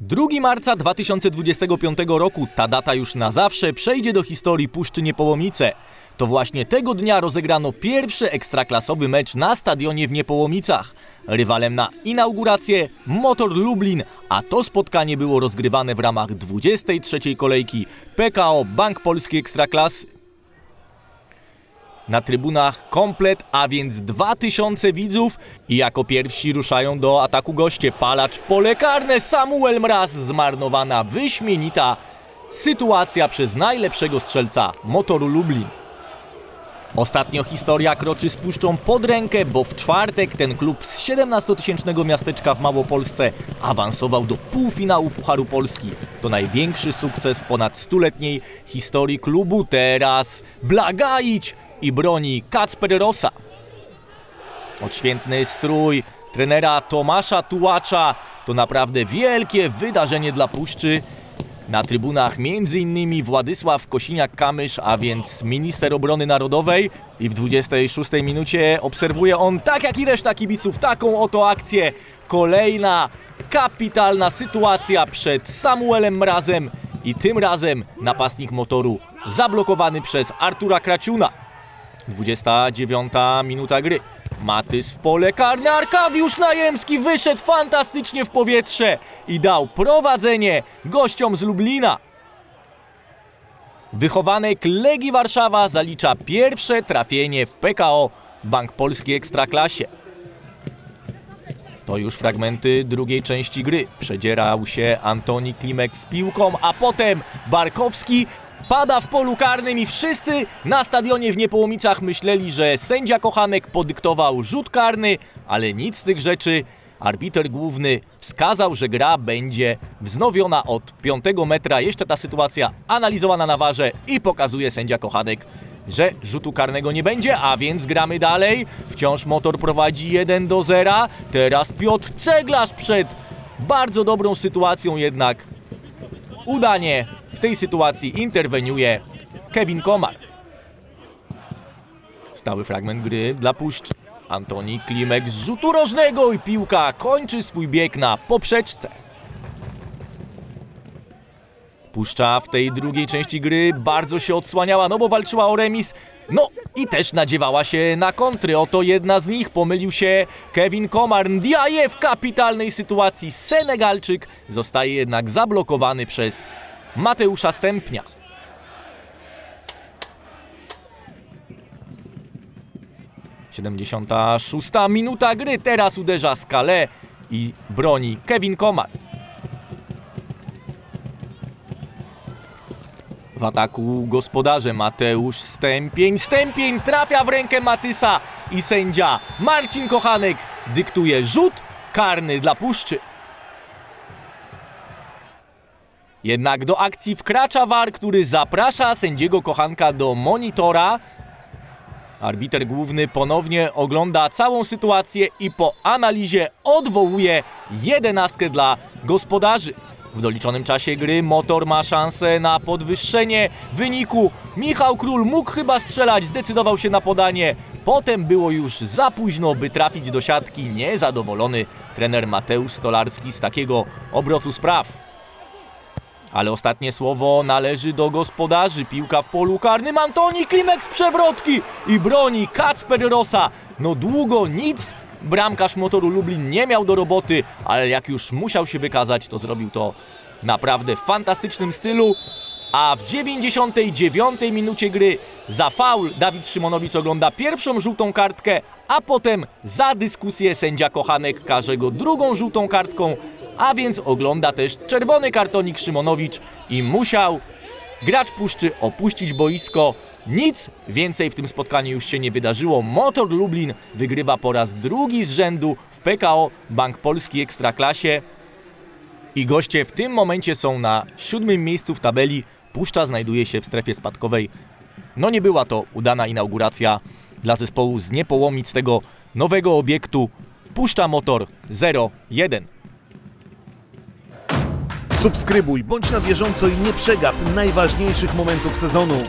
2 marca 2025 roku, ta data już na zawsze przejdzie do historii Puszczy Niepołomice. To właśnie tego dnia rozegrano pierwszy ekstraklasowy mecz na stadionie w Niepołomicach. Rywalem na inaugurację Motor Lublin, a to spotkanie było rozgrywane w ramach 23 kolejki PKO Bank Polski Ekstraklasy. Na trybunach komplet, a więc 2000 widzów i jako pierwsi ruszają do ataku goście. Palacz w pole karne, Samuel Mraz, zmarnowana, wyśmienita sytuacja przez najlepszego strzelca motoru Lublin. Ostatnio historia kroczy z Puszczą pod rękę, bo w czwartek ten klub z 17-tysięcznego miasteczka w Małopolsce awansował do półfinału Pucharu Polski. To największy sukces w ponad stuletniej historii klubu. Teraz Blagaić i broni Kacper Rosa. Odświętny strój trenera Tomasza Tułacza to naprawdę wielkie wydarzenie dla Puszczy. Na trybunach m.in. Władysław Kosiniak-Kamysz, a więc minister obrony narodowej i w 26 minucie obserwuje on, tak jak i reszta kibiców, taką oto akcję. Kolejna kapitalna sytuacja przed Samuelem Mrazem i tym razem napastnik motoru zablokowany przez Artura Kraciuna. 29 minuta gry. Matys w pole karne, Arkadiusz Najemski wyszedł fantastycznie w powietrze i dał prowadzenie gościom z Lublina. Wychowanek Legii Warszawa zalicza pierwsze trafienie w PKO Bank Polski Ekstraklasie. To już fragmenty drugiej części gry. Przedzierał się Antoni Klimek z piłką, a potem Barkowski pada w polu karnym i wszyscy na stadionie w Niepołomicach myśleli, że sędzia Kochanek podyktował rzut karny, ale nic z tych rzeczy. Arbiter główny wskazał, że gra będzie wznowiona od 5 metra. Jeszcze ta sytuacja analizowana na warze i pokazuje sędzia Kochanek, że rzutu karnego nie będzie, a więc gramy dalej. Wciąż motor prowadzi 1 do 0. Teraz Piotr Ceglarz przed bardzo dobrą sytuacją jednak udanie w tej sytuacji interweniuje Kevin Komar. Stały fragment gry dla Puszczy. Antoni Klimek z rzutu rożnego i piłka kończy swój bieg na poprzeczce. Puszcza w tej drugiej części gry bardzo się odsłaniała, no bo walczyła o remis. No i też nadziewała się na kontry. Oto jedna z nich. Pomylił się Kevin Komar. Ndiaye w kapitalnej sytuacji. Senegalczyk zostaje jednak zablokowany przez Mateusza Stępnia. Siedemdziesiąta szósta minuta gry. Teraz uderza Skale i broni Kevin Komar. W ataku gospodarze Mateusz Stępień. Stępień trafia w rękę Matysa i sędzia Marcin Kochanek dyktuje rzut karny dla Puszczy. Jednak do akcji wkracza VAR, który zaprasza sędziego Kochanka do monitora. Arbiter główny ponownie ogląda całą sytuację i po analizie odwołuje jedenastkę dla gospodarzy. W doliczonym czasie gry motor ma szansę na podwyższenie wyniku. Michał Król mógł chyba strzelać, zdecydował się na podanie. Potem było już za późno, by trafić do siatki. Niezadowolony trener Mateusz Stolarski z takiego obrotu spraw. Ale ostatnie słowo należy do gospodarzy. Piłka w polu karnym. Antoni Klimek z przewrotki i broni Kacper Rosa. No długo nic. Bramkarz motoru Lublin nie miał do roboty, ale jak już musiał się wykazać, to zrobił to naprawdę w fantastycznym stylu. A w 99 minucie gry za faul Dawid Szymonowicz ogląda pierwszą żółtą kartkę, a potem za dyskusję sędzia Kochanek każe go drugą żółtą kartką, a więc ogląda też czerwony kartonik Szymonowicz i musiał gracz Puszczy opuścić boisko. Nic więcej w tym spotkaniu już się nie wydarzyło. Motor Lublin wygrywa po raz drugi z rzędu w PKO Bank Polski Ekstraklasie. I goście w tym momencie są na siódmym miejscu w tabeli. Puszcza znajduje się w strefie spadkowej. No nie była to udana inauguracja dla zespołu z Niepołomic tego nowego obiektu. Puszcza Motor 0-1. Subskrybuj, bądź na bieżąco i nie przegap najważniejszych momentów sezonu.